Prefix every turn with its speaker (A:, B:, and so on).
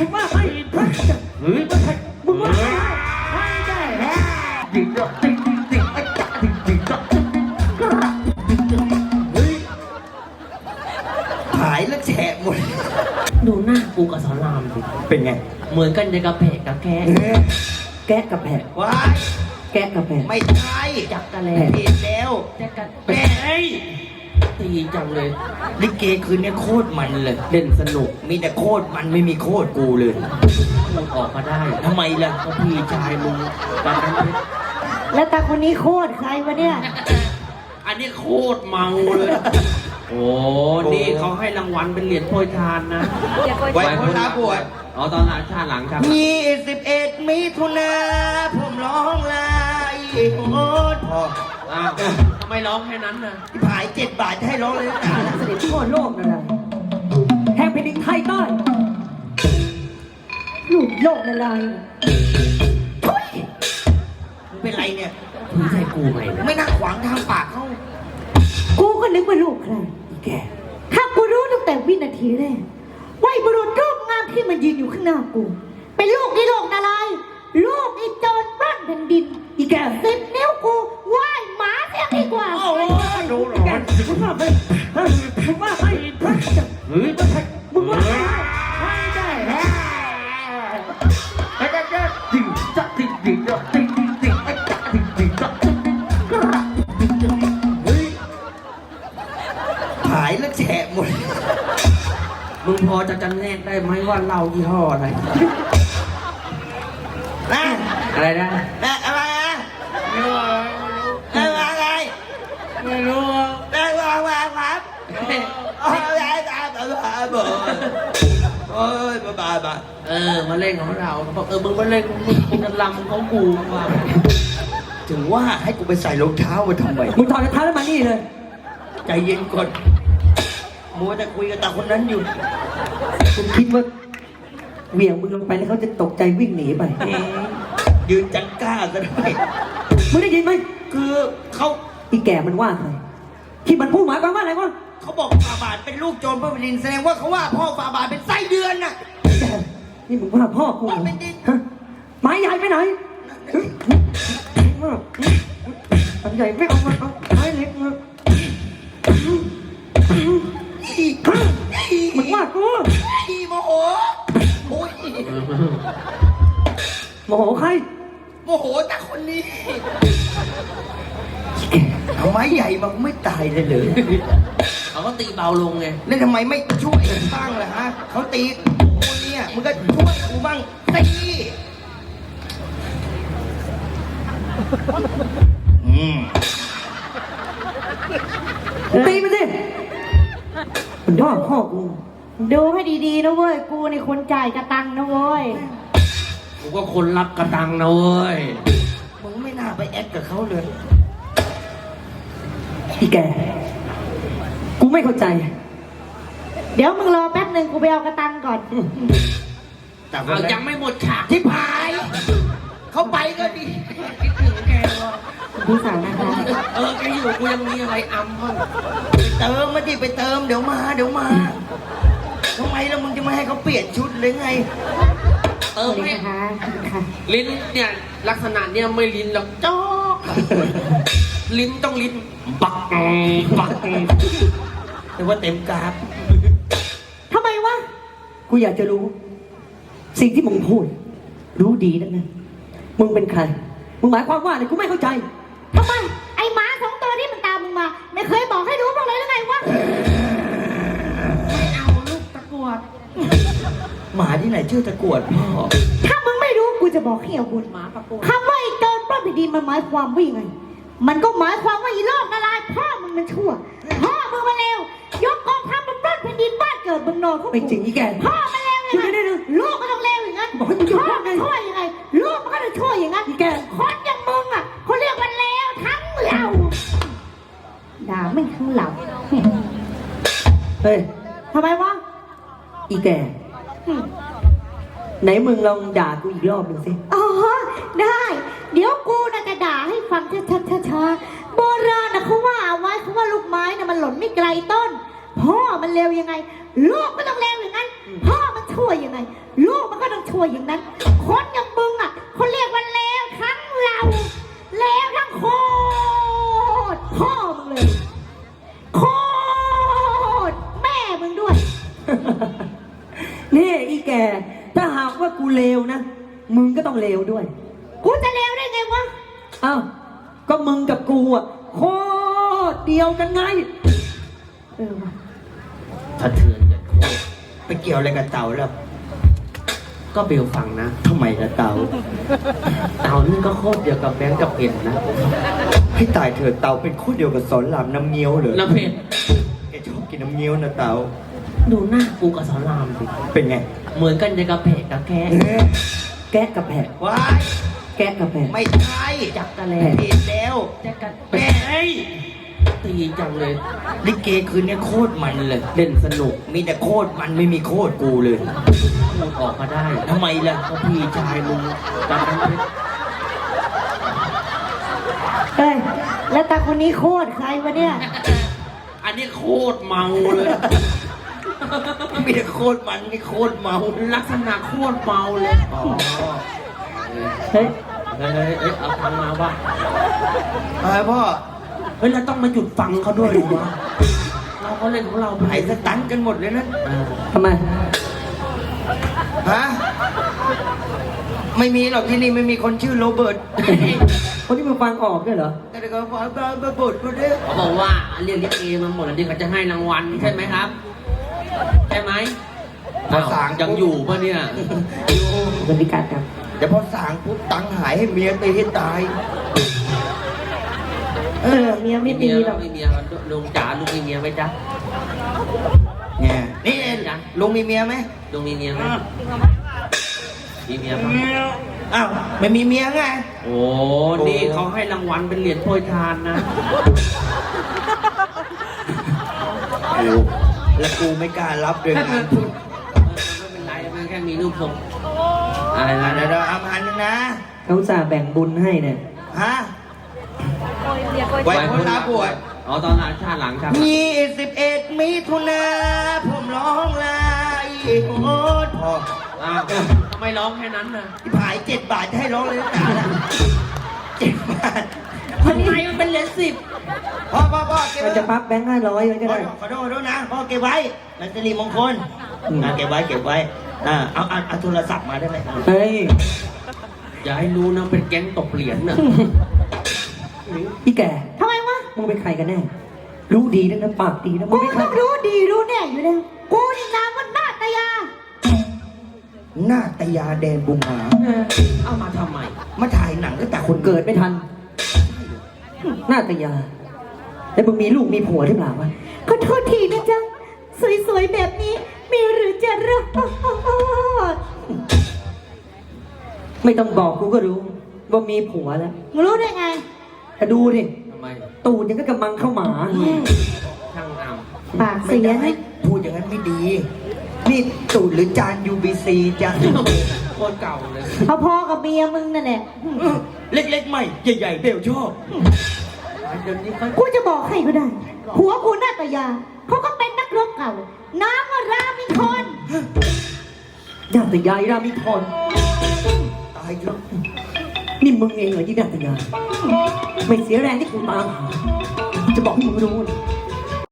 A: มึงว่าให้พระเฮ้ยมึงว่าให้ให้ได้ฮะดิจ๊ะดิดิดิไอ้จ๊ะดิดิจ๊ะเฮ้ย
B: หายแล้วแฉะหมด
C: ดูหน้ากูกับสอนรามดิ
B: เป็นไง
C: เหมือนกันจะกระเพกกับแกะ
A: แกะกับแผะ
B: ว้าย
A: แกะกับแผะ
B: ไม่ใช่
C: จับกันแล้
B: ผิดแล้ว
C: แกะกัน
B: แม่
C: เอ้ ตีจังเลย
B: ลิเกคืนนี้โคตรมันเลย
C: เล่นสนุก
B: มีแต่โคตรมันไม่มีโคตรกูเลย
C: พูดออกมาได้
B: ทำไมล่ะ
C: ก็พี่ชายมึงตอนนั้นเนี่ย
A: แล้วตาคนนี้โคตรใครวะเนี่ย
C: อันนี้โคตรเมาเลย โอ้นี่เขาให้รางวัลเป็นเหรียญโปรยทานนะ
B: ไว้คนลาบวช
C: อ๋อตอนหลังชาติหลังครับ
B: ยี่สิบเอ็ดมิถุนาผมร้องลาอีกโอ้พอ
C: อ้าวทำ ไมร้องแค่นั้นน่ะ
B: ที่ผายเจ็ดบาทจะให้ร้องเลยนะ
A: เสด็จทั่วโลกนั่นแหละแห่งแผ่นดินไทยใต้ลูกโลกละลาย
B: มึงเป็นไรเนี่ย
C: พี่ใช่กูไหมเนี่ย
B: ไม่นั่งขวางทางปากเขา
A: กูก็นึกว่าลูกใคร
B: อีแก
A: ถ้ากูรู้ตั้งแต่วินาทีแรกว่าไอ้บุรุษรูปงามที่มันยืนอยู่ข้างหน้ากู เป็นลูกในโลกนาลายณ์ลูกไอ้โจรปล้น แผ่นดินอีแกสิบนิ้วกูไหว้หมาเสียดีกว่า
B: โอ้ยดูหรอ
A: แกมึงว่าไปมึงว่าไปพระเฮ้ยมึงว่าไปให้ได้ฮะไอ้แกแกดิ่งจักดิ่งดิ่งจักดิ่งดิ่งดิ่งไอ้จักดิ่งดิ่งจักเฮ้ย
B: หายแล้วแฉะหมด
C: มึงพอจะจำแนกได้ไหมว่าเหล้ายี่ห้ออะไร
B: นะ
C: อะไรนะ
B: นะอะไรนะ
C: ไม่รู้
B: อะไรอะไร
C: ไม่รู้
B: ได้วางวางครับโอ้ยได้ได้ได้ได้บ่โอ้ยบ้าบ้าบ้า
C: เออมาเล่นของเราเขาบอกเออมึงมาเล่นมึงมึงจะลำเขากูว่า
B: ถึงว่าให้กูไปใส่รองเท้ามาทำไม
A: มึงถอดรองเท้าแล้วมานี่เลย
B: ใจเย็นก่อนมัวแต่คุยกับตาคนนั้นอยู่
A: คุณคิดว่าเหวี่ยงมึงลงไปแล้วเขาจะตกใจวิ่งหนีไป
B: เยืนจังกล้าซะด้วย
A: มึงได้ยินไหม
B: คือเขา
A: อีแก่มันว่าใครที่มันพูดหมายความว่าอะไรวะ
B: เขาบอกฟาบาทเป็นลูกโจรพระบดินทร์แสดงว่าเขาว่าพ่อฟาบาทเป็นไส้เดือนน่ะ
A: แก่นี่มึงว่าพ่อกูเหรอ
B: ว่าเป็นดิ
A: ฮะไม้ใหญ่ไปไหนอันใหญ่ไม่เอามาเอาไม้เล็กมามึงว่ากู
B: อีโมโหโอ้ย
A: โมโหใคร
B: โมโหแต่คนนี้เอาไม้ใหญ่มากูไม่ตายเลยเหรอ
C: เขาก็ตีเบาลงไง
B: แล้วทำไมไม่ช่วยกันบ้างล่ะฮะเขาตีกูเนี่ยมึงก็ช่วยกูบ้างตีอืม
A: ตีมันสิมันว่าพ่อกู
D: ดูให้ดีๆนะเว้ย กูในคนจ่ายกระตังนะเว้ย
C: กูก็คนรับกระตังนะเว้ย
B: มึงไม่น่าไปแอคกับเขาเลย
A: อีแก่กูไม่เข้าใจ
D: เดี๋ยวมึงรอแป๊บหนึ่งกูไปเอากระตังก่อน
B: แต่ค
C: เอา
B: น
C: ยั
B: นั้
C: ง
B: น
C: ไม่หมดฉาก
B: ที่พาย เขาไปก็ดี
C: คิดถึงแกว่ะ
D: พี่สาวนะคะ
C: เออแกอยู่กูยังมีอะไรอำบ้าง
B: เติมมาดิไปเติมเดี๋ยวมาเดี๋ยวมาทำไมแล้วมึงจะไม่ให้เขาเปลี่ยนชุดเลยไง
C: เติม
D: นี่
C: ให้
D: นะคะค่ะ
C: ลิ้นเนี่ย ลักษณะเนี่ยไม่ลิ้นหรอกจ๊อกลิ้นต้องลิ้นปักปัก
B: แต่ว่าเต็มกราฟ
D: ทำไมวะ
A: กูอยากจะรู้ สิ่งที่มึงพูด รู้ดีนะนะมึงเป็นใคร มึงหมายความว่าอะไรกูไม่เข้าใจ
B: หมาที่ไหนชื่อตะกรวดพ่อ
D: ถ้ามึงไม่รู้กูจะบอกให้เอาบุญ
C: หมาประกวด
D: คำว่าไอ้โจรปล้นแผ่นดินมันหมายความว่ายังไง มันก็หมายความว่าอีโลกละลายพ่อมึงมันชั่ว พ่อมึงมาเลวยกกองทัพมาปล้นแผ่นดินบ้านเกิดเมึงนอนของ
A: ไม่จริงอีแก่
D: พ่อมันเลวยังไง
A: เดี๋ยวเดี๋ยวเดี๋ยว
D: ลูกก็ต้องเลวอย่างนั้น
A: บอกให้มึงหยุด
D: พ่อ
A: พูดไง
D: มันชั่วยังไงลูกมันก็ต้องชั่วอย่างนั้น
A: อีแก่
D: คนอย่างมึงอะเขาเรียกว่าเลวทั้งเหล่าด่าไม่ทั้งเหล่า
A: เฮ้ย
D: ทำไมวะ
A: อีแก่
D: อืม
A: ไหนมึงลองด่ากูอีกรอบหนึ่งสิ
D: อ๋อ ได้ เดี๋ยวกูน่ะจะด่าให้ฟังชัดๆช้าๆโบราณนะเขาว่าเอาไว้เขาว่าลูกไม้น่ะมันหล่นไม่ไกลต้น พ่อมันเลวยังไง ลูกก็ต้องเลวอย่างนั้น พ่อมันชั่วยังไง ลูกมันชั่วอย่างนั้น คนอย่างมึง เลวด้วย
A: กู
D: จะเลวได้ไงวะ
A: อ้าว ก็มึงกับกูอะโคตรเดียวกันไง
D: เออวะ
C: สะเทือนจะโคตร
B: ไปเกี่ยวอะไรกับเต่าแล้ว
C: ก็เบลฟังนะ
B: ทำไมล่ะเต่า
C: เต่านี่ก็โคตรเดียวกับแบงค์กับเพ็ญนะ
B: ให้ตายเถิดเต่าเป็นคู่เดียวกับสอนรามน้ำเงี้ยวเลย
C: แล้วเพ็ญ
B: แกชอบกินน้ำเงี้ยวนะเต่า
C: ดูหน้ากูกับสอนรามสิ
B: เป็นไง
C: เหมือนกันจะกับเพกกับแก
B: เอ๊ะ
A: แกะกับแผะ
B: ว้าย
A: แกะกับแผะ
B: ไม่ใช่
C: จักกะแล
B: ผิดแล้ว
C: แจ็คกัน
B: แม่เอ้ย
C: ตีจังเลย
B: ลิเกคืนนี้โคตรมันเลย
C: เล่นสนุก
B: มีแต่โคตรมันไม่มีโคตรกูเลย
C: พูดออกมาได้
B: ทำไมล่ะ
C: ก็พี่ชายมึงตอนนั้นเพชร
D: เอ้ยแล้วตาคนนี้โคตรใครวะเนี่ย
C: อันนี้โคตรเมาเลย
B: มีแต่โคตรมันนี่โคตรเมา
C: ลักษณะโคตรเมาเลย
B: อ๋อ
A: เฮ้ย
C: เฮ้ยเฮ้ยเฮ้ยเอาฟังมาว่า
B: อะไรพ่อ
C: เฮ้ยเราต้องมาหยุดฟังเขาด้วยหรือวะเราก็เล่นของเราไป
B: ไอ้สตันกันหมดเลยนะ
C: เออ
A: ทำไม
B: ฮะ ไม่มีหรอกที่นี่ไม่มีคนชื่อโรเบิร์ต
A: คนที่มึงฟังออกด้วยเหรอ
B: แต่ก็บอกว่าโรเบิร์ตคนนี้
C: เขาบอกว่าเรียนลิเกมาหมดแล้วที่เขาจะให้รางวัลใช่ไหมครับ ใช่ไหม
B: พอสาง
C: ยังอยู่ปะเนี่ย
A: บริการครับ
B: เดี๋ยวพอสางปุ๊บตังค์หายให้เมียตีให้ตาย
D: เออเมียไม่ดีหรอก
C: ไม่มีเมียลุงจ๋าลุงมีเมียไหมจ๊ะ
B: เนี่ยนี่ลุงมีเมียไหม
C: ลุงมีเมียไหมมีเมียไหม
B: อ้าวไม่มีเมียไง
C: โอ้นี่เขาให้รางวัลเป็นเหรียญโปรยทานนะ
B: โอ้แล้วกูไม่กล้ารับเลยงานทุน
C: ไม่เป็นไรมันแค่มีรูปทรงอะไร
B: อะ
C: นะ
B: เดี๋ยวเดี๋ยวเอาพันหนึ่งนะ
A: เขาอุตสาห์แบ่งบุญให้เนี่ย
B: ฮะไว้คนลาบวช
C: อ๋อตอนหลังชาติหลังครับ
B: ยี่สิบเอ็ดมิถุนาผมร้องลาอีกโอ้พอ
C: อ้าวทำ ไมร้องแค่นั้นน่ะ
B: ที่ผายเจ็ดบาทจะให้ร้องเลยนะเจ็ดบาท
C: ทำไมมันเป็นเหรียญสิบ
B: พ่อพ่อพ่อเก็บ
A: เรา
B: ไว้
A: จะพับแบงค์ห้าร้อยไว้ก็
B: ขอ
A: ได้
B: โทษขอโทษขอโทษนะพ่อเก็บไว้มันจะรีมงคล
A: อืม
B: อะเก็บไว้เก็บไว้อ่าเอาเอาเอาโทรศัพท์มาได้ไหม
A: เฮ้ย
C: อย่าให้รู้นะเป็นแก๊งตกเหรียญน่ะ
A: พี่แก
D: ทำไมวะ
A: มึงเป็นใครกันแน่ รู้ดีนะนะปากดีนะมึ
D: กู
A: งเป็นใคร
D: ต้องรู้ดีรู้แน่อยู่แล้ว
B: หน้าตยาแดนบุงหา
C: เอามาทำไม
B: มาถ่ายหนังตั้งแต่ค
A: คนนเกิดไม่ทัน หน้าตายา แล้วมึงมีลูกมีผัวหรือเปล่าวะ
D: ขอโทษทีนะจ๊ะ สวยๆ แบบนี้ มีหรือจะรอด
A: ไม่ต้องบอกกูก็รู้ ว่ามีผัวแล้ว
D: มึงรู้ได้ไง
A: แต่ดูดิ
C: ทำไม
A: ตูดยังก็กำมังเข้าหมา
C: ช่างอาม
D: ปาก
B: ไม่
D: เสีย
B: ได้
D: นะ
B: พูดอย่างนั้นไม่ดี นี่ตูดหรือจาน UBC จ้ะ
C: โคตรเก่าเลย
D: พอๆกับเมียมึงนั่นแหละ
B: เล็กๆใหม่ ใหญ่ๆเบลชอบ
C: เดี๋ยวนี้เขา
D: กูจะบอกให้ก็ได้ หัวกูนาตยา เขาก็เป็นนักรบเก่า น้ำว่ารามิคน
A: หน้าตายายรามิพร
B: ตายเถอะ
A: นี่มึงเองเหรอที่หน้าตายาไม่เสียแรงที่กูตามหาจะบอกให้มึงรู้นะ